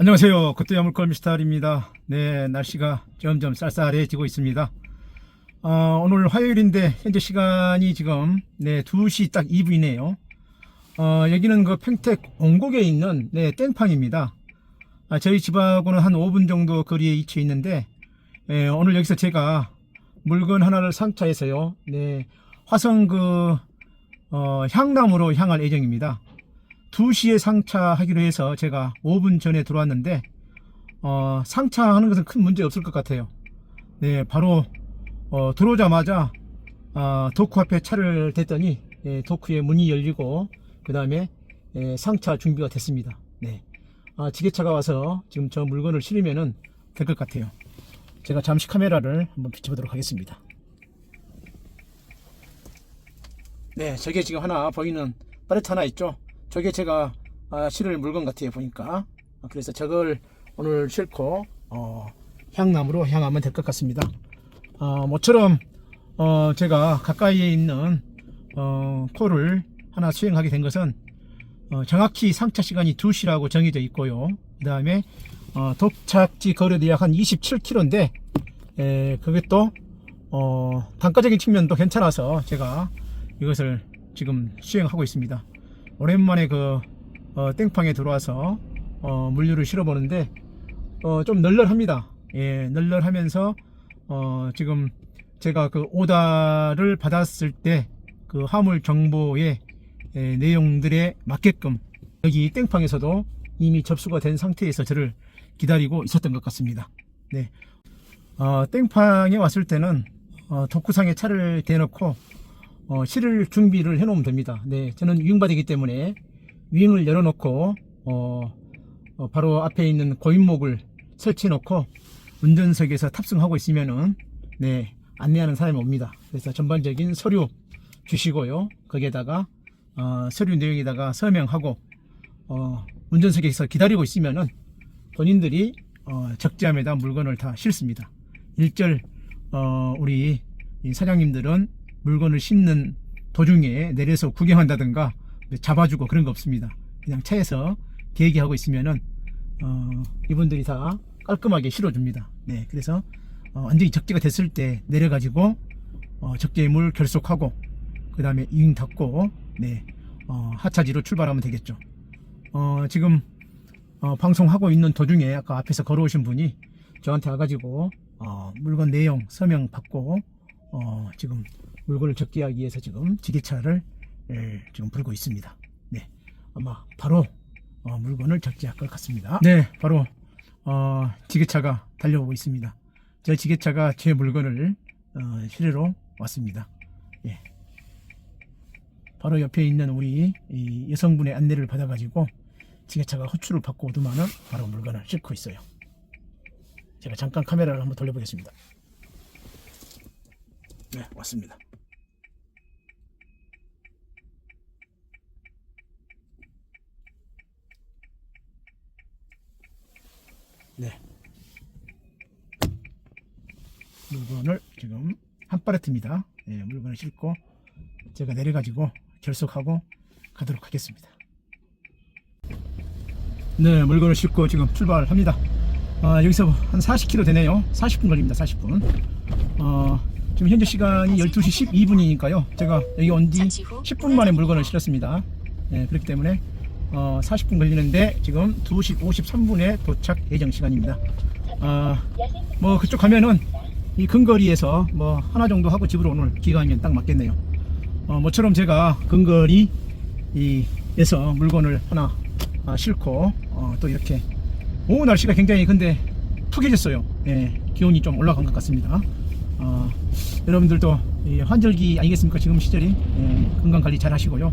안녕하세요. 그때야 물걸 미스터입니다. 네, 날씨가 점점 쌀쌀해지고 있습니다. 어, 오늘 화요일인데 현재 시간이 지금 네 2시 딱 2분이네요. 어, 여기는 그 평택 온곡에 있는 네 땡팡입니다. 아, 저희 집하고는 한 5분 정도 거리에 위치해 있는데 예, 오늘 여기서 제가 물건 하나를 상차해서요. 네 화성 그 어, 향남으로 향할 예정입니다. 2시에 상차하기로 해서 제가 5분 전에 들어왔는데 어, 상차하는 것은 큰 문제 없을 것 같아요. 네, 바로 어, 들어오자마자 어, 도크 앞에 차를 댔더니 예, 도크의 문이 열리고 그 다음에 예, 상차 준비가 됐습니다. 네, 아, 지게차가 와서 지금 저 물건을 실으면은 될 것 같아요. 제가 잠시 카메라를 한번 비춰보도록 하겠습니다. 네, 저게 지금 하나 보이는 pallet 하나 있죠? 저게 제가 아, 실을 물건 같아요 보니까. 아, 그래서 저걸 오늘 싣고 어, 향남으로 향하면 될 것 같습니다. 어, 모처럼 어, 제가 가까이에 있는 어, 콜을 하나 수행하게 된 것은 어, 정확히 상차 시간이 2시라고 정해져 있고요. 그 다음에 어, 도착지 거리도 약 한 27km인데 에, 그게 또 어, 단가적인 측면도 괜찮아서 제가 이것을 지금 수행하고 있습니다 오랜만에 그 어, 땡팡에 들어와서 어, 물류를 실어보는데 어, 좀 널널합니다. 예, 널널하면서 어, 지금 제가 그 오다를 받았을 때 그 화물 정보의 예, 내용들에 맞게끔 여기 땡팡에서도 이미 접수가 된 상태에서 저를 기다리고 있었던 것 같습니다. 네. 어, 땡팡에 왔을 때는 어, 독구상에 차를 대놓고 어, 실을 준비를 해 놓으면 됩니다. 네, 저는 유흥바디기 때문에 유흥을 열어 놓고 어, 어, 바로 앞에 있는 고인목을 설치해 놓고 운전석에서 탑승하고 있으면은 네 안내하는 사람이 옵니다. 그래서 전반적인 서류 주시고요. 거기에다가 어, 서류 내용에다가 서명하고 어, 운전석에서 기다리고 있으면은 본인들이 어, 적재함에다 물건을 다 실습니다. 일절 어, 우리 이 사장님들은 물건을 싣는 도중에 내려서 구경한다든가 잡아주고 그런 거 없습니다. 그냥 차에서 대기하고 있으면은 어, 이분들이 다 깔끔하게 실어줍니다. 네, 그래서 어, 완전히 적재가 됐을 때 내려가지고 어, 적재물 결속하고 그 다음에 이응 닫고 네, 어, 하차지로 출발하면 되겠죠. 어, 지금 어, 방송하고 있는 도중에 아까 앞에서 걸어오신 분이 저한테 와가지고 어, 물건 내용 서명 받고 어, 지금 물건을 적재하기 위해서 지금 지게차를 예, 지금 불고 있습니다. 네, 아마 바로 어, 물건을 적재할 것 같습니다. 네, 바로 어, 지게차가 달려오고 있습니다. 저 지게차가 제 물건을 어, 실으러 왔습니다. 예. 바로 옆에 있는 우리 이 여성분의 안내를 받아가지고 지게차가 호출을 받고 오더만은 바로 물건을 싣고 있어요. 제가 잠깐 카메라를 한번 돌려보겠습니다. 네, 왔습니다. 네. 물건을 지금 한 팔레트입니다. 네, 물건을 싣고 제가 내려가지고 결속하고 가도록 하겠습니다. 네, 물건을 싣고 지금 출발합니다. 아, 여기서 한 40km 되네요. 40분 걸립니다. 40분. 어, 지금 현재 시간이 12시 12분이니까요. 제가 여기 온뒤 10분 만에 물건을 실었습니다. 네, 그렇기 때문에 어, 40분 걸리는데 지금 2시 53분에 도착 예정 시간입니다. 아, 뭐 그쪽 가면은 이 근거리에서 뭐 하나 정도 하고 집으로 오늘 기간이면 딱 맞겠네요. 어, 모처럼 제가 근거리 이에서 물건을 하나 아, 싣고 어, 또 이렇게 오 날씨가 굉장히 근데 푸개졌어요. 예, 기온이 좀 올라간 것 같습니다. 어, 여러분들도 이 환절기 아니겠습니까? 지금 시절이 예, 건강 관리 잘 하시고요.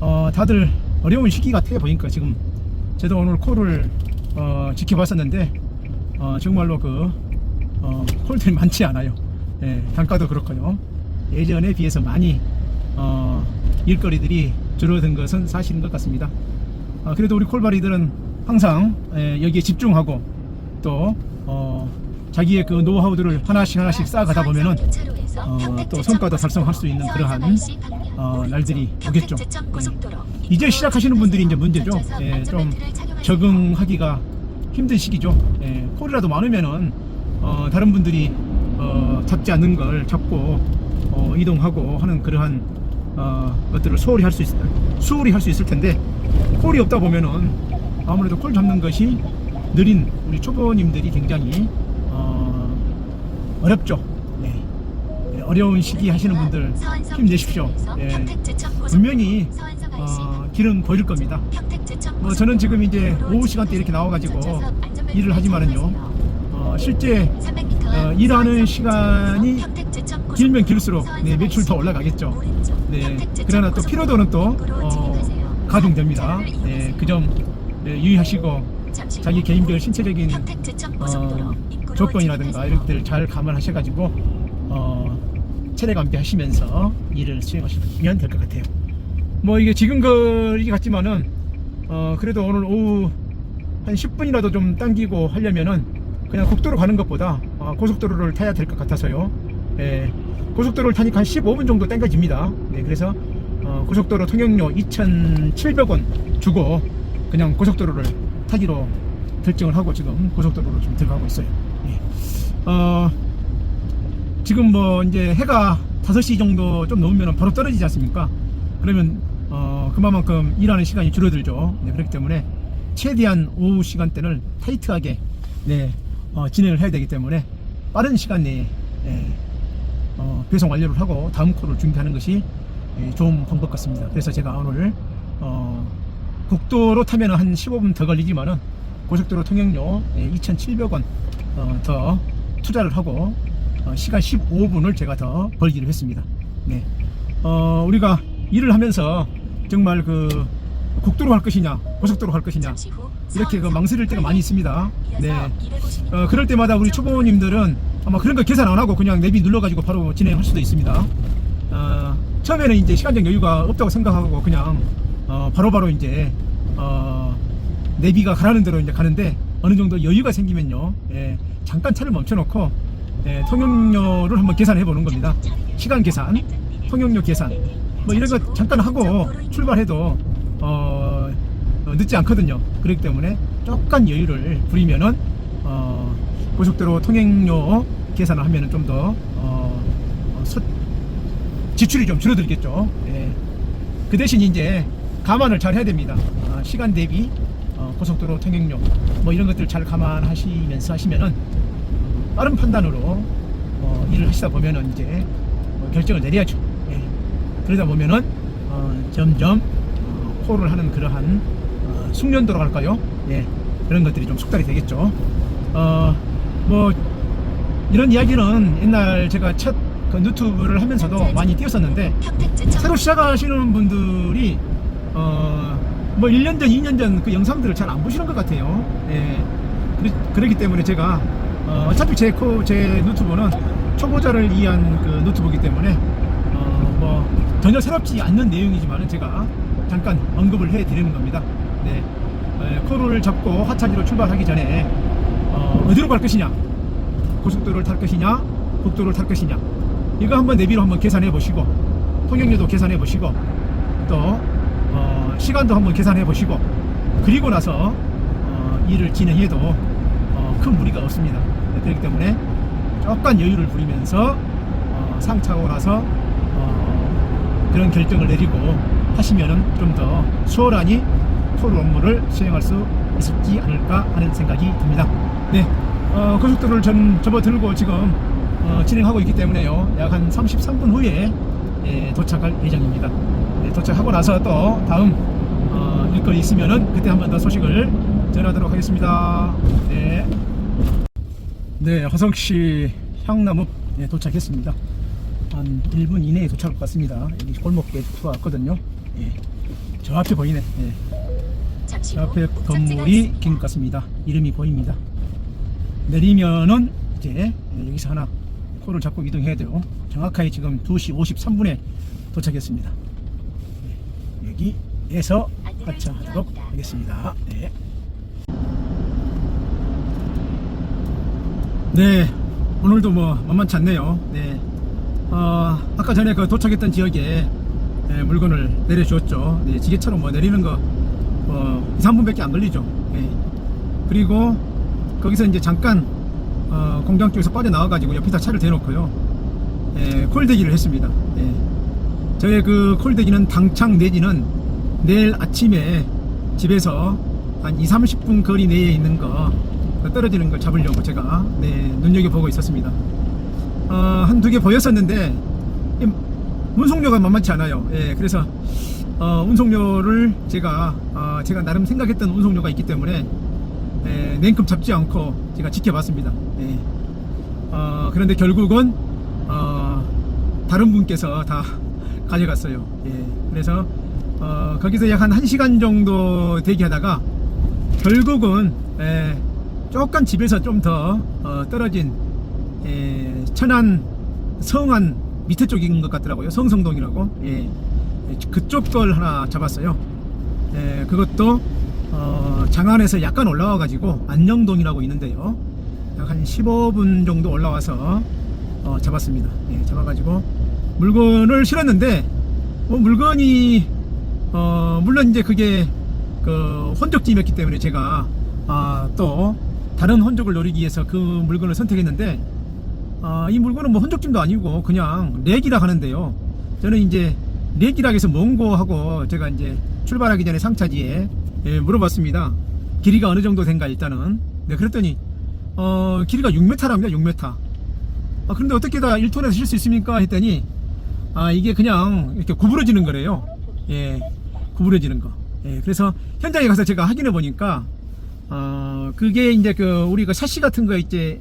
어, 다들 어려운 시기 같아 보니까 지금 저도 오늘 콜을 어, 지켜봤었는데 어, 정말로 그 어, 콜들이 많지 않아요. 예, 단가도 그렇고요. 예전에 비해서 많이 어, 일거리들이 줄어든 것은 사실인 것 같습니다. 아, 그래도 우리 콜바리들은 항상 예, 여기에 집중하고 또 어, 자기의 그 노하우들을 하나씩 하나씩 쌓아가다 보면은 어, 또 성과도 달성할 수 있는 그러한 어, 날들이 오겠죠. 예. 이제 시작하시는 분들이 이제 문제죠. 예, 좀 적응하기가 힘든 시기죠. 예, 콜이라도 많으면은 어, 다른 분들이 어, 잡지 않는 걸 잡고 어, 이동하고 하는 그러한 어, 것들을 소홀히 할 수 있, 수월히 할 수 있을 텐데 콜이 없다 보면은 아무래도 콜 잡는 것이 느린 우리 초보님들이 굉장히 어, 어렵죠. 예. 예, 어려운 시기 하시는 분들 힘내십시오. 예, 분명히 어, 길은 보일 겁니다. 뭐 저는 지금 이제 오후 시간대 이렇게 나와가지고 일을 하지만은요, 어, 실제 어, 일하는 시간이 길면 길수록 네, 매출 더 올라가겠죠. 네, 그러나 또 피로도는 또 어, 가중됩니다. 네, 그점 유의하시고 자기 개인별 신체적인 어, 조건이라든가 이런 것들을 잘 감안하셔가지고 어, 체력 안배하시면서 일을 수행하시면 될 것 같아요. 뭐 이게 지금 거리 같지만은 어, 그래도 오늘 오후 한 10분이라도 좀 당기고 하려면은 그냥 국도로 가는 것보다 어, 고속도로를 타야 될 것 같아서요. 예, 고속도로를 타니까 한 15분 정도 당겨집니다. 네, 그래서 어, 고속도로 통행료 2,700원 주고 그냥 고속도로를 타기로 결정을 하고 지금 고속도로로 좀 들어가고 있어요. 예. 어, 지금 뭐 이제 해가 5시 정도 좀 넘으면 바로 떨어지지 않습니까? 그러면 어, 그만큼 일하는 시간이 줄어들죠. 네, 그렇기 때문에 최대한 오후 시간대를 타이트하게 네, 어, 진행을 해야 되기 때문에 빠른 시간 내에 예, 어, 배송 완료를 하고 다음 콜을 준비하는 것이 예, 좋은 방법 같습니다. 그래서 제가 오늘 어, 국도로 타면 한 15분 더 걸리지만은 고속도로 통행료 2,700원 어, 더 투자를 하고 어, 시간 15분을 제가 더 벌기로 했습니다. 네. 어, 우리가 일을 하면서 정말 그 국도로 갈 것이냐, 고속도로 갈 것이냐 이렇게 그 망설일 때가 많이 있습니다. 네. 어, 그럴 때마다 우리 초보님들은 아마 그런 거 계산 안 하고 그냥 내비 눌러가지고 바로 진행할 수도 있습니다. 어, 처음에는 이제 시간적 여유가 없다고 생각하고 그냥 어, 바로바로 이제 어, 내비가 가라는 대로 이제 가는데 어느 정도 여유가 생기면요, 예, 잠깐 차를 멈춰놓고 예, 통행료를 한번 계산해 보는 겁니다. 시간 계산, 통행료 계산, 뭐 이런 거 잠깐 하고 출발해도 어, 어, 늦지 않거든요. 그렇기 때문에 조금 여유를 부리면은 어, 고속도로 통행료 계산을 하면은 좀더 어, 어, 서- 지출이 좀 줄어들겠죠. 예. 그 대신 이제 감안을 잘 해야 됩니다. 아, 시간 대비 어, 고속도로 통행료 뭐 이런 것들 잘 감안하시면서 하시면은 빠른 판단으로 어, 일을 하시다 보면은 이제 뭐 결정을 내려야죠. 예. 그러다 보면은 어, 점점 어, 콜을 하는 그러한 어, 숙련도로 할까요? 예. 그런 것들이 좀 숙달이 되겠죠. 어, 뭐 이런 이야기는 옛날 제가 첫 그 유튜브를 하면서도 많이 띄웠었는데 새로 시작하시는 분들이 어 뭐 1년 전, 2년 전 그 영상들을 잘 안 보시는 것 같아요. 예. 그렇, 그렇기 때문에 제가 어, 어차피 제, 코, 제 유튜브는 초보자를 위한 그 유튜브이기 때문에 어, 뭐 전혀 새롭지 않는 내용이지만 제가 잠깐 언급을 해 드리는 겁니다. 네. 에, 코를 잡고 하차지로 출발하기 전에 어, 어디로 갈 것이냐, 고속도로를 탈 것이냐, 국도를 탈 것이냐, 이거 한번 내비로 한번 계산해 보시고 통행료도 계산해 보시고 또 어, 시간도 한번 계산해 보시고 그리고 나서 어, 일을 진행해도 어, 큰 무리가 없습니다. 네, 그렇기 때문에 조금 여유를 부리면서 어, 상차고 나서 어, 그런 결정을 내리고 하시면은 좀 더 수월하니 토로 업무를 수행할 수 있지 않을까 하는 생각이 듭니다. 네, 어, 고속도로를 전 접어들고 지금 어, 진행하고 있기 때문에요. 약 한 33분 후에 예, 도착할 예정입니다. 네, 도착하고 나서 또 다음 어, 일거리 있으면은 그때 한 번 더 소식을 전하도록 하겠습니다. 네. 네, 화성시 향나무 네, 도착했습니다. 한 1분 이내에 도착할 것 같습니다. 여기 골목에 들어왔거든요. 예. 저 앞에 보이네. 예. 저 앞에 건물이 긴 것 같습니다. 이름이 보입니다. 내리면은 이제 여기서 하나 코를 잡고 이동해야 돼요. 정확하게 지금 2시 53분에 도착했습니다. 네, 여기에서 하차하도록 하겠습니다. 네. 네, 오늘도 뭐 만만치 않네요. 네, 어, 아까 전에 그 도착했던 지역에 예, 물건을 내려주었죠. 네, 지게차로 뭐 내리는 거뭐 2, 3분밖에 안 걸리죠. 예. 그리고 거기서 이제 잠깐 어, 공장 쪽에서 빠져나와가지고 옆에다 차를 대놓고요. 예, 콜대기를 했습니다. 예. 저의 그 콜대기는 당창 내지는 내일 아침에 집에서 한 2, 30분 거리 내에 있는 거 떨어지는 걸 잡으려고 제가 네, 눈여겨보고 있었습니다. 어, 한두 개 보였었는데 이 운송료가 만만치 않아요. 예, 그래서 어, 운송료를 제가 어, 제가 나름 생각했던 운송료가 있기 때문에 예, 냉큼 잡지 않고 제가 지켜봤습니다. 예. 어, 그런데 결국은 어, 다른 분께서 다 가져갔어요. 예, 그래서 어, 거기서 약 한 1시간 정도 대기하다가 결국은 예, 조금 집에서 좀더 어, 떨어진 예, 천안 성안 밑에 쪽인 것 같더라고요. 성성동이라고. 예, 예, 그쪽 걸 하나 잡았어요. 예, 그것도 어, 장안에서 약간 올라와 가지고 안녕동이라고 있는데요. 약 한 15분 정도 올라와서 어, 잡았습니다. 예, 잡아 가지고 물건을 실었는데 뭐 물건이 어, 물론 이제 그게 그 혼적짐이었기 때문에 제가 아, 또 다른 혼적을 노리기 위해서 그 물건을 선택했는데 아, 이 물건은 뭐 혼적짐도 아니고 그냥 렉이라 하는데요. 저는 이제 렉이라 해서 뭔고 하고 제가 이제 출발하기 전에 상차지에 예, 물어봤습니다. 길이가 어느 정도 된가 일단은. 네, 그랬더니 어, 길이가 6m랍니다. 6m. 아, 그런데 어떻게 다 1톤에서 실수 있습니까? 했더니 아, 이게 그냥 이렇게 구부러지는 거래요. 예, 구부러지는 거. 예, 그래서 현장에 가서 제가 확인해 보니까 어, 그게 이제 그 우리가 샤시 같은 거 이제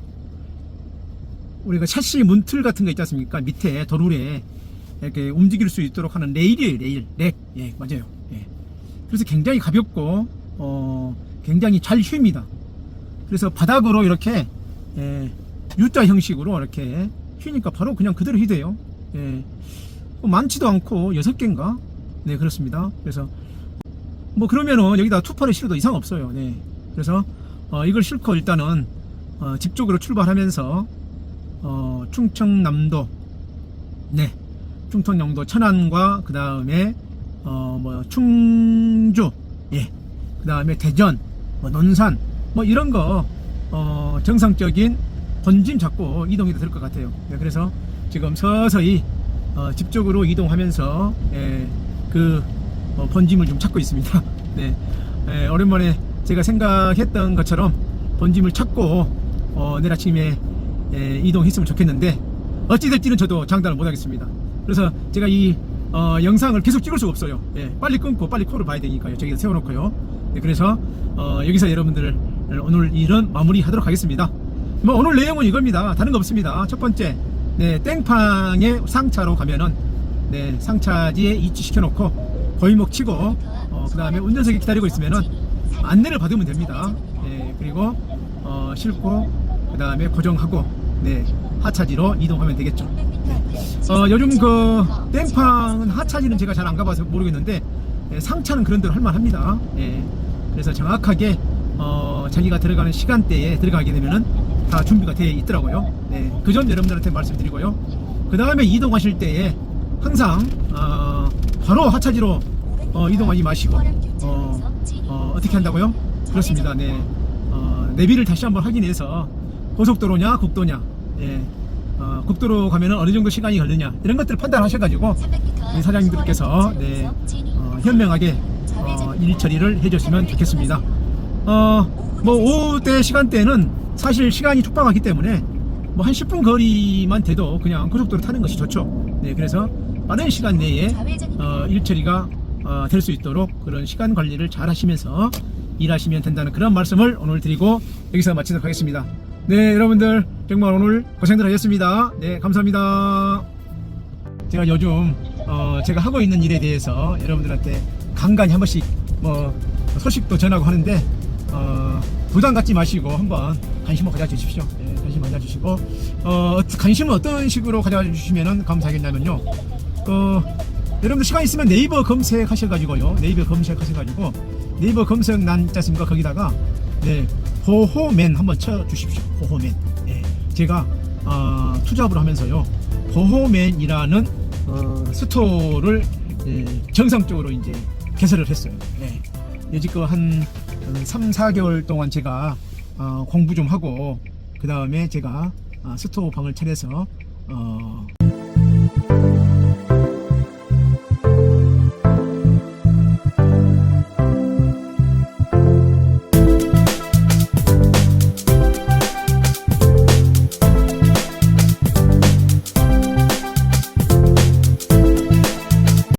우리가 샤시 문틀 같은 거 있지 않습니까? 밑에 도르래 이렇게 움직일 수 있도록 하는 레일이에요, 레일. 렉. 예, 맞아요. 예. 그래서 굉장히 가볍고, 어, 굉장히 잘 휩니다. 그래서 바닥으로 이렇게, 예, U자 형식으로 이렇게 휘니까 바로 그냥 그대로 휘대요. 예. 뭐 많지도 않고, 여섯 개인가? 네, 그렇습니다. 그래서, 뭐 그러면은 여기다 투퍼를 실어도 이상 없어요. 네. 그래서, 어, 이걸 싣고 일단은, 어, 집 쪽으로 출발하면서, 어, 충청남도, 네, 충청남도 천안과 그 다음에 어, 뭐 충주, 예, 그 다음에 대전, 뭐 논산, 뭐 이런 거 어, 정상적인 본짐 잡고 이동이 될 것 같아요. 네, 그래서 지금 서서히 어, 집 쪽으로 이동하면서 예, 그 어, 본짐을 좀 찾고 있습니다. 네, 예, 오랜만에 제가 생각했던 것처럼 본짐을 찾고 어, 내일 아침에 예, 이동했으면 좋겠는데 어찌 될지는 저도 장담을 못하겠습니다. 그래서 제가 이 어, 영상을 계속 찍을 수가 없어요. 예, 빨리 끊고 빨리 코를 봐야 되니까요. 저기다 세워놓고요. 예, 그래서 어, 여기서 여러분들을 오늘 일은 마무리하도록 하겠습니다. 뭐 오늘 내용은 이겁니다. 다른 거 없습니다. 첫 번째, 네, 땡팡의 상차로 가면은 네, 상차지에 위치시켜 놓고 고이목 치고 어, 그 다음에 운전석에 기다리고 있으면은 안내를 받으면 됩니다. 예, 그리고 어, 싣고 그 다음에 고정하고 네, 하차지로 이동하면 되겠죠. 어, 요즘 그 땡팡은 하차지는 제가 잘 안 가봐서 모르겠는데 예, 상차는 그런 대로 할만합니다. 예, 그래서 정확하게 어, 자기가 들어가는 시간대에 들어가게 되면은 다 준비가 되어 있더라고요. 네, 그 점 여러분들한테 말씀드리고요. 그 다음에 이동하실 때에 항상 어, 바로 하차지로 어, 이동하지 마시고 어, 어, 어떻게 한다고요? 그렇습니다. 네, 어, 내비를 다시 한번 확인해서 고속도로냐 국도냐 예, 어, 국도로 가면은 어느 정도 시간이 걸리냐 이런 것들을 판단하셔가지고 우리 사장님들께서 네, 어, 현명하게 어, 일 처리를 해줬으면 좋겠습니다. 어, 뭐 오후 때 시간대는 사실 시간이 촉박하기 때문에 뭐 한 10분 거리만 돼도 그냥 고속도로 타는 것이 좋죠. 네, 그래서 빠른 시간 내에 어, 일 처리가 어, 될 수 있도록 그런 시간 관리를 잘 하시면서 일하시면 된다는 그런 말씀을 오늘 드리고 여기서 마치도록 하겠습니다. 네, 여러분들 정말 오늘 고생들 하셨습니다. 네, 감사합니다. 제가 요즘 어, 제가 하고 있는 일에 대해서 여러분들한테 간간히 한 번씩 뭐 소식도 전하고 하는데 어, 부담 갖지 마시고 한번 관심을 가져주십시오. 예, 관심 가져주시고 어, 관심은 어떤 식으로 가져주시면 감사하겠냐면요. 어, 여러분들 시간 있으면 네이버 검색하셔가지고요. 네이버 검색하셔가지고 네이버 검색란 있지 않습니까? 거기다가 네, 호호맨 한번 쳐주십시오. 호호맨. 예, 제가 어, 투잡을 하면서요. 호호맨이라는 어, 스토어를 예, 정상적으로 이제 개설을 했어요. 예. 여지껏 한 3, 4개월 동안 제가 어, 공부 좀 하고 그 다음에 제가 어, 스토브 방을 차려서 어,